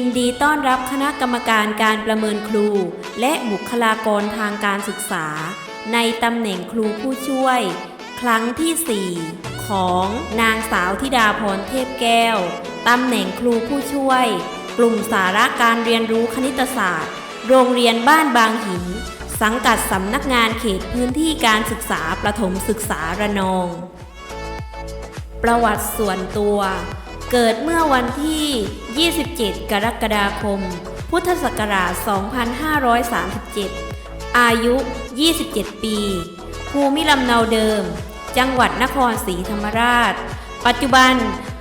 ยินดีต้อนรับคณะกรรมการการประเมินครู และบุคลากรทางการศึกษา ในตำแหน่งครูผู้ช่วย ครั้งที่ 4 ของนางสาวธิดาพรเทพแก้ว ตำแหน่งครูผู้ช่วย กลุ่มสาระการเรียนรู้คณิตศาสตร์ โรงเรียนบ้านบางหิน สังกัดสำนักงานเขตพื้นที่การศึกษาประถมศึกษาระนอง ประวัติส่วนตัว เกิดเมื่อวันที่ 27 กรกฎาคม พุทธศักราช 2537 อายุ 27 ปี ภูมิลำเนาเดิม จังหวัดนครศรีธรรมราช ปัจจุบัน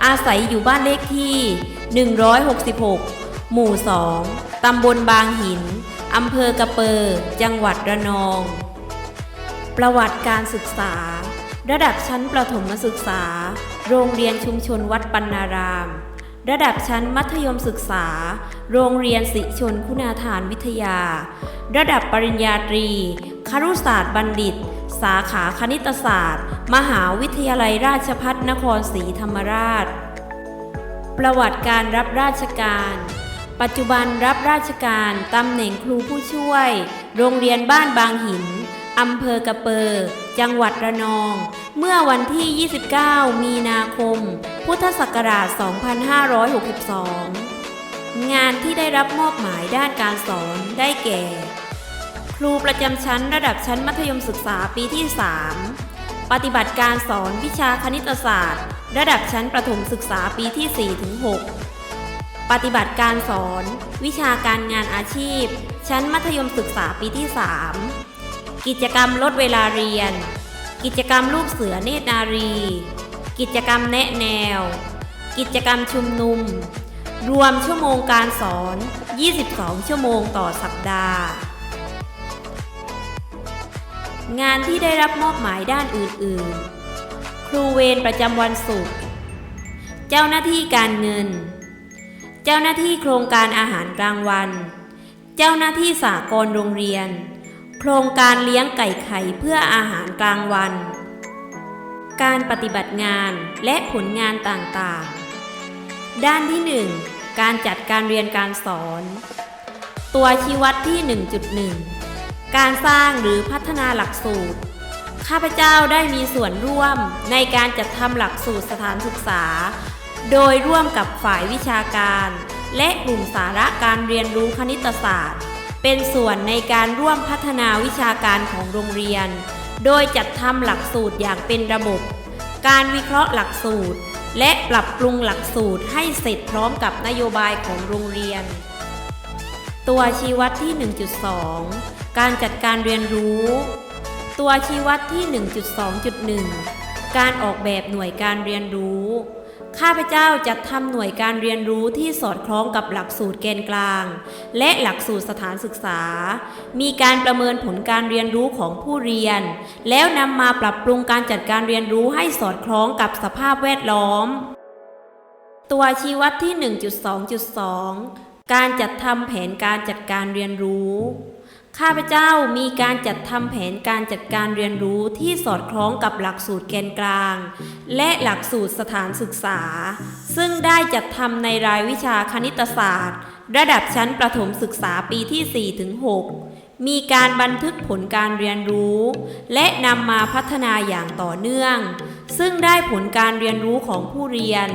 อาศัยอยู่บ้านเลขที่ 166 หมู่ 2 ตำบลบางหิน อำเภอกระเปอจังหวัดระนอง ประวัติการศึกษา ระดับชั้นประถมศึกษา โรงเรียนชุมชนวัดปันนาราม ระดับชั้นมัธยมศึกษา โรงเรียนสิชนคุณาทานวิทยา ระดับปริญญาตรี ครุศาสตร์บัณฑิต สาขาคณิตศาสตร์ มหาวิทยาลัยราชภัฏนครศรีธรรมราช ประวัติการรับราชการปัจจุบันรับราชการตำแหน่งครูผู้ช่วย โรงเรียนบ้านบางหิน อำเภอกระเปอจังหวัดระนอง เมื่อวันที่ 29 มีนาคม พุทธศักราช 2562 งานที่ได้รับมอบหมายด้านการสอนได้แก่ ครูประจำชั้นระดับชั้นมัธยมศึกษาปีที่ 3 ปฏิบัติการสอนวิชาคณิตศาสตร์ ระดับชั้นประถมศึกษาปีที่ 4 ถึง 6 ปฏิบัติการสอน วิชาการงานอาชีพ ชั้นมัธยมศึกษาปีที่ 3 กิจกรรมลดเวลาเรียน กิจกรรมลูกเสือเนตรนารี กิจกรรมแนะแนว กิจกรรมชุมนุม รวมชั่วโมงการสอน 22 ชั่วโมงต่อสัปดาห์ งานที่ได้รับมอบหมายด้านอื่น ๆ ครูเวรประจำวันศุกร์ เจ้าหน้าที่การเงิน เจ้าหน้าที่โครงการอาหารกลางวัน เจ้าหน้าที่สากลโรงเรียน โครงการเลี้ยงไก่ไข่เพื่ออาหารกลางวัน การปฏิบัติงานและผลงานต่างๆ ด้านที่ 1 การจัดการเรียนการสอน ตัวชี้วัดที่ 1.1 การสร้างหรือพัฒนาหลักสูตร ข้าพเจ้าได้มีส่วนร่วมในการจัดทำหลักสูตรสถานศึกษา โดยร่วมกับฝ่ายวิชาการ และกลุ่มสาระการเรียนรู้คณิตศาสตร์ เป็นส่วนในการร่วมพัฒนาวิชาการของโรงเรียน โดยจัดทำหลักสูตรอย่างเป็นระบบ การวิเคราะห์หลักสูตร และปรับปรุงหลักสูตรให้เสร็จพร้อมกับนโยบายของโรงเรียน ตัวชี้วัดที่ 1.2 การจัดการเรียนรู้ ตัวชี้วัดที่ 1.2.1 การออกแบบหน่วยการเรียนรู้ ข้าพเจ้าจัดทำหน่วยการเรียนรู้ที่สอดคล้องกับหลักสูตรแกนกลาง และหลักสูตรสถานศึกษา มีการประเมินผลการเรียนรู้ของผู้เรียน แล้วนำมาปรับปรุงการจัดการเรียนรู้ให้สอดคล้องกับสภาพแวดล้อม ตัวชี้วัดที่ 1.2.2 การจัดทำแผนการจัดการเรียนรู้ ข้าพเจ้ามีการจัดทำแผนการจัดการเรียนรู้ที่สอดคล้องกับหลักสูตรแกนกลาง และหลักสูตรสถานศึกษา ซึ่งได้จัดทำในรายวิชาคณิตศาสตร์ ระดับชั้นประถมศึกษาปีที่ 4 ถึง 6 มีการบันทึกผลการเรียนรู้ และนำมาพัฒนาอย่างต่อเนื่อง ซึ่งได้ผลการเรียนรู้ของผู้เรียน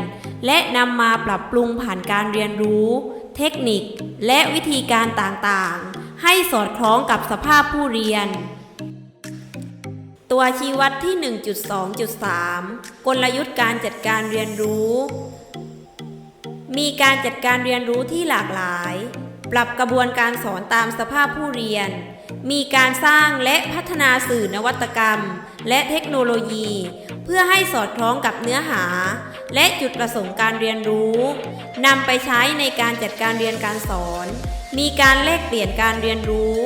และนำมาปรับปรุงผ่านการเรียนรู้ เทคนิค และวิธีการต่างๆ ให้สอดคล้องกับสภาพผู้เรียน ตัวชี้วัดที่ 1.2.3 กลยุทธ์การจัดการเรียนรู้ มีการจัดการเรียนรู้ที่หลากหลาย ปรับกระบวนการสอนตามสภาพผู้เรียน มีการสร้างและพัฒนาสื่อนวัตกรรม และเทคโนโลยี เพื่อให้สอดคล้องกับเนื้อหา และจุดประสงค์การเรียนรู้นำไปใช้ในการจัดการเรียนการสอน มีการแลกเปลี่ยนการเรียนรู้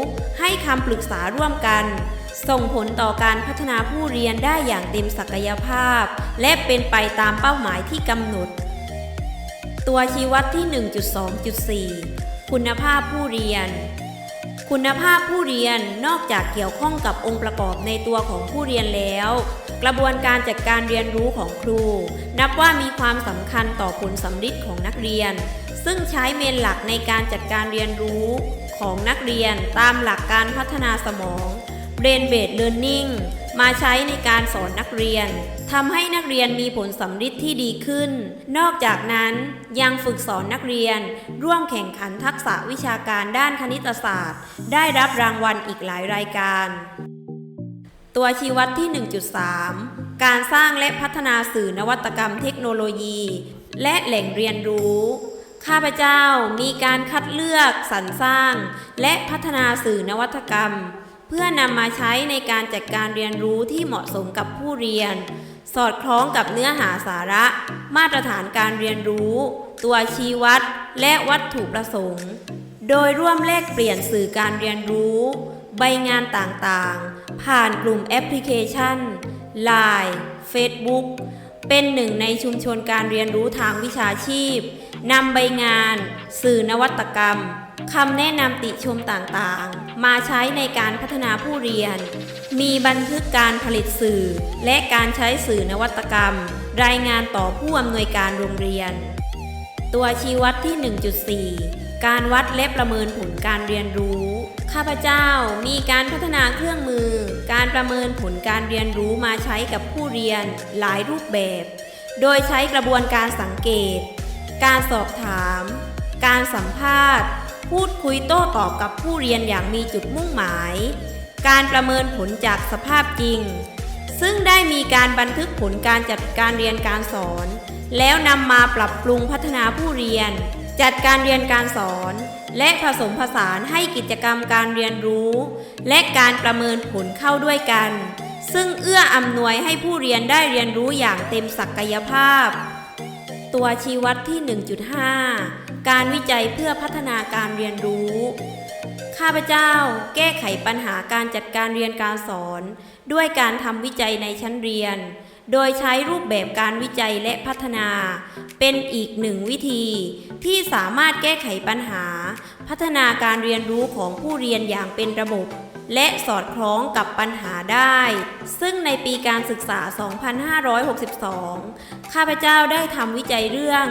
ให้คำปรึกษาร่วมกัน ส่งผลต่อการพัฒนาผู้เรียนได้อย่างเต็มศักยภาพ และเป็นไปตามเป้าหมายที่กำหนด ตัวชี้วัดที่ 1.2.4 คุณภาพผู้เรียน คุณภาพผู้เรียนนอกจากเกี่ยวข้องกับองค์ประกอบในตัวของผู้เรียนแล้ว กระบวนการจัดการเรียนรู้ของครู นับว่ามีความสำคัญต่อผลสำฤทธิ์ของนักเรียน ซึ่งใช้เมนหลักในการจัดการเรียนรู้ของนักเรียนตามหลักการพัฒนาสมอง Brain Based Learning มาใช้ในการสอนนักเรียนทำให้นักเรียนมีผลสำฤทธิ์ที่ดีขึ้น นอกจากนั้นยังฝึกสอนนักเรียน ร่วมแข่งขันทักษะวิชาการด้านคณิตศาสตร์ ได้รับรางวัลอีกหลายรายการ ตัวชี้วัดที่ 1.3 การสร้างและพัฒนาสื่อนวัตกรรมเทคโนโลยี และแหล่งเรียนรู้ข้าพเจ้ามีการคัดเลือกสรรสร้าง และพัฒนาสื่อนวัตกรรม เพื่อนำมาใช้ในการจัดการเรียนรู้ที่เหมาะสมกับผู้เรียน สอดคล้องกับเนื้อหาสาระ มาตรฐานการเรียนรู้ ตัวชี้วัด และวัตถุประสงค์ โดยร่วมแลกเปลี่ยนสื่อการเรียนรู้ ใบงานต่างๆ ผ่านกลุ่มแอปพลิเคชัน Line Facebook เป็นหนึ่งในชุมชนการเรียนรู้ทางวิชาชีพนำใบงาน สื่อนวัตกรรม คำแนะนำติชมต่างๆ มาใช้ในการพัฒนาผู้เรียน มีบันทึกการผลิตสื่อ และการใช้สื่อนวัตกรรม รายงานต่อผู้อำนวยการโรงเรียน ตัวชี้วัดที่ 1.4 การวัดและประเมินผลการเรียนรู้ ข้าพเจ้ามีการพัฒนาเครื่องมือ การประเมินผลการเรียนรู้มาใช้กับผู้เรียนหลายรูปแบบ โดยใช้กระบวนการสังเกต การสอบถาม การสัมภาษณ์ พูดคุยโต้ตอบกับผู้เรียนอย่างมีจุดมุ่งหมาย การประเมินผลจากสภาพจริง ซึ่งได้มีการบันทึกผลการจัดการเรียนการสอน แล้วนำมาปรับปรุงพัฒนาผู้เรียน จัดการเรียนการสอน และผสมผสานให้กิจกรรมการเรียนรู้ และการประเมินผลเข้าด้วยกัน ซึ่งเอื้ออำนวยให้ผู้เรียนได้เรียนรู้อย่างเต็มศักยภาพ ตัวชี้วัดที่ 1.5 การวิจัยเพื่อพัฒนาการเรียนรู้ ข้าพเจ้าแก้ไขปัญหาการจัดการเรียนการสอน ด้วยการทำวิจัยในชั้นเรียน โดยใช้รูปแบบการวิจัยและพัฒนา เป็นอีกหนึ่งวิธี ที่สามารถแก้ไขปัญหา พัฒนาการเรียนรู้ของผู้เรียนอย่างเป็นระบบ และสอดคล้องกับปัญหาได้ ซึ่งในปีการศึกษา 2562 ข้าพเจ้าได้ทำวิจัยเรื่อง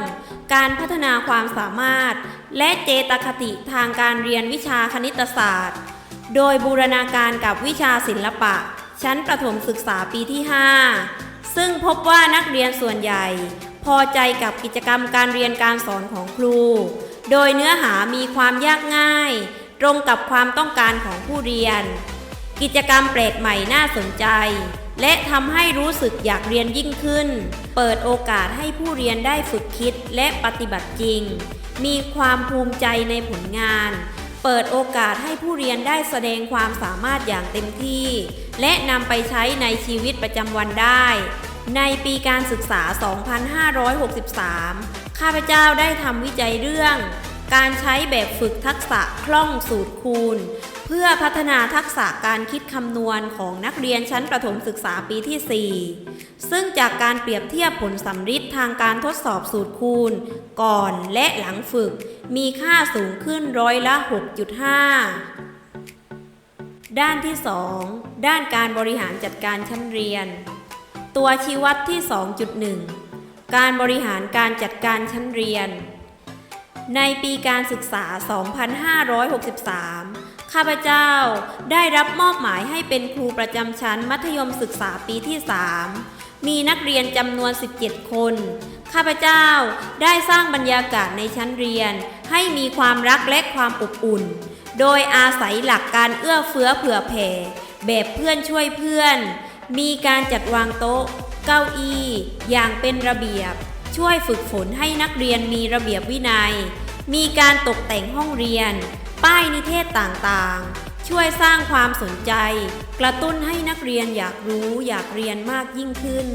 การพัฒนาความสามารถ และเจตคติทางการเรียนวิชาคณิตศาสตร์ โดยบูรณาการกับวิชาศิลปะ ชั้นประถมศึกษาปีที่ 5 ซึ่งพบว่านักเรียนส่วนใหญ่ พอใจกับกิจกรรมการเรียนการสอนของครู โดยเนื้อหามีความยากง่าย ตรงกับความต้องการของผู้เรียน กิจกรรมแปลกใหม่น่าสนใจ และทำให้รู้สึกอยากเรียนยิ่งขึ้น เปิดโอกาสให้ผู้เรียนได้ฝึกคิดและปฏิบัติจริง มีความภูมิใจในผลงาน เปิดโอกาสให้ผู้เรียนได้แสดงความสามารถอย่างเต็มที่ และนำไปใช้ในชีวิตประจำวันได้ ในปีการศึกษา 2563 ข้าพเจ้าได้ทำวิจัยเรื่อง การใช้แบบฝึกทักษะคล่องสูตรคูณ เพื่อพัฒนาทักษะการคิดคำนวณของนักเรียนชั้นประถมศึกษาปีที่ 4 ซึ่งจากการเปรียบเทียบผลสำฤทธิ์ทางการทดสอบสูตรคูณ ก่อนและหลังฝึก มีค่าสูงขึ้นร้อยละ 6.5 ด้านที่ 2 ด้านการบริหารจัดการชั้นเรียน ตัวชี้วัดที่ 2.1 การบริหารการจัดการชั้นเรียน ในปีการศึกษา 2563 ข้าพเจ้าได้รับมอบหมายให้เป็นครูประจำชั้นมัธยมศึกษาปีที่ 3 มีนักเรียนจำนวน 17 คน ข้าพเจ้าได้สร้างบรรยากาศในชั้นเรียน ให้มีความรักและความอบอุ่น โดยอาศัยหลักการเอื้อเฟื้อเผื่อแผ่ แบบเพื่อนช่วยเพื่อน มีการจัดวางโต๊ะ เก้าอี้ อย่างเป็นระเบียบ ช่วยฝึกฝนให้นักเรียนมีระเบียบวินัย มีการตกแต่งห้องเรียน ป้ายนิเทศต่างๆ ช่วยสร้างความสนใจ กระตุ้นให้นักเรียนอยากรู้อยากเรียนมากยิ่งขึ้น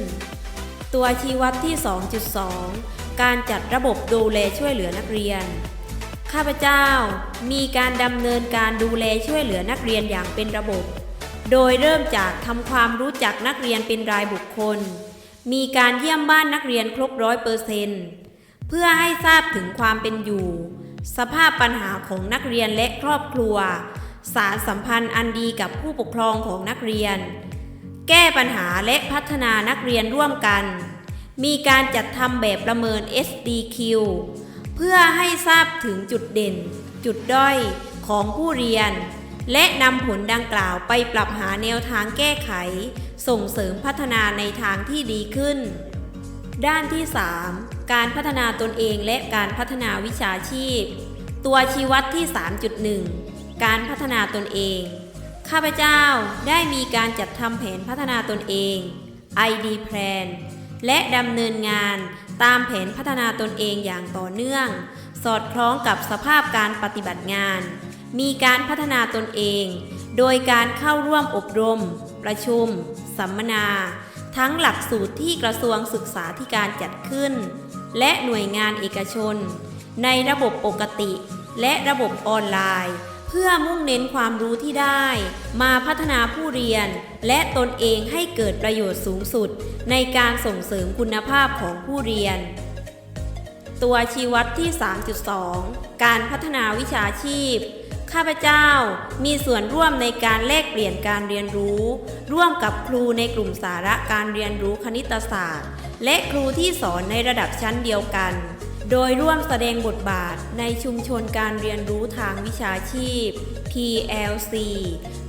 ตัวชี้วัดที่ 2.2 การจัดระบบดูแลช่วยเหลือนักเรียน ข้าพเจ้ามีการดำเนินการดูแลช่วยเหลือนักเรียนอย่างเป็นระบบ โดยเริ่มจากทำความรู้จักนักเรียนเป็นรายบุคคล มีการเยี่ยมบ้านนักเรียนครบร้อยเปอร์เซนต์เพื่อให้ทราบถึงความเป็นอยู่ สภาพปัญหาของนักเรียนและครอบครัว สารสัมพันธ์อันดีกับผู้ปกครองของนักเรียน แก้ปัญหาและพัฒนานักเรียนร่วมกัน มีการจัดทำแบบประเมิน SDQ เพื่อให้ทราบถึงจุดเด่น จุดด้อยของผู้เรียน และนำผลดังกล่าวไปปรับหาแนวทางแก้ไข ส่งเสริมพัฒนาในทางที่ดีขึ้น ด้านที่ 3 การพัฒนาตนเองและการพัฒนาวิชาชีพ ตัวชี้วัดที่ 3.1 การพัฒนาตนเอง ข้าพเจ้าได้มีการจัดทำแผนพัฒนาตนเอง ID Plan และดำเนินงานตามแผนพัฒนาตนเองอย่างต่อเนื่อง สอดคล้องกับสภาพการปฏิบัติงาน มีการพัฒนาตนเอง โดยการเข้าร่วมอบรม ประชุม สัมมนา ทั้งหลักสูตรที่กระทรวงศึกษาธิการจัดขึ้น และหน่วยงานเอกชน ในระบบปกติ และระบบออนไลน์ เพื่อมุ่งเน้นความรู้ที่ได้ มาพัฒนาผู้เรียน และตนเองให้เกิดประโยชน์สูงสุด ในการส่งเสริมคุณภาพของผู้เรียนตัวชี้วัดที่ 3.2 การพัฒนาวิชาชีพ ข้าพเจ้ามีส่วนร่วมในการแลกเปลี่ยนการเรียนรู้ ร่วมกับครูในกลุ่มสาระการเรียนรู้คณิตศาสตร์ และครูที่สอนในระดับชั้นเดียวกัน โดยร่วมแสดงบทบาทในชุมชนการเรียนรู้ทางวิชาชีพ PLC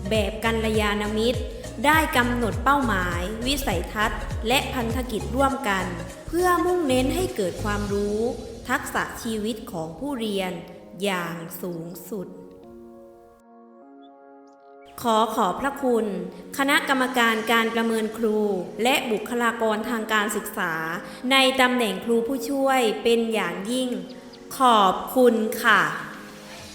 แบบกัลยาณมิตร ได้กำหนดเป้าหมาย วิสัยทัศน์ และพันธกิจร่วมกัน เพื่อมุ่งเน้นให้เกิดความรู้ ทักษะชีวิตของผู้เรียนอย่างสูงสุด ขอขอบพระคุณ คณะกรรมการการประเมินครู และบุคลากรทางการศึกษา ในตำแหน่งครูผู้ช่วยเป็นอย่างยิ่ง ขอบคุณค่ะ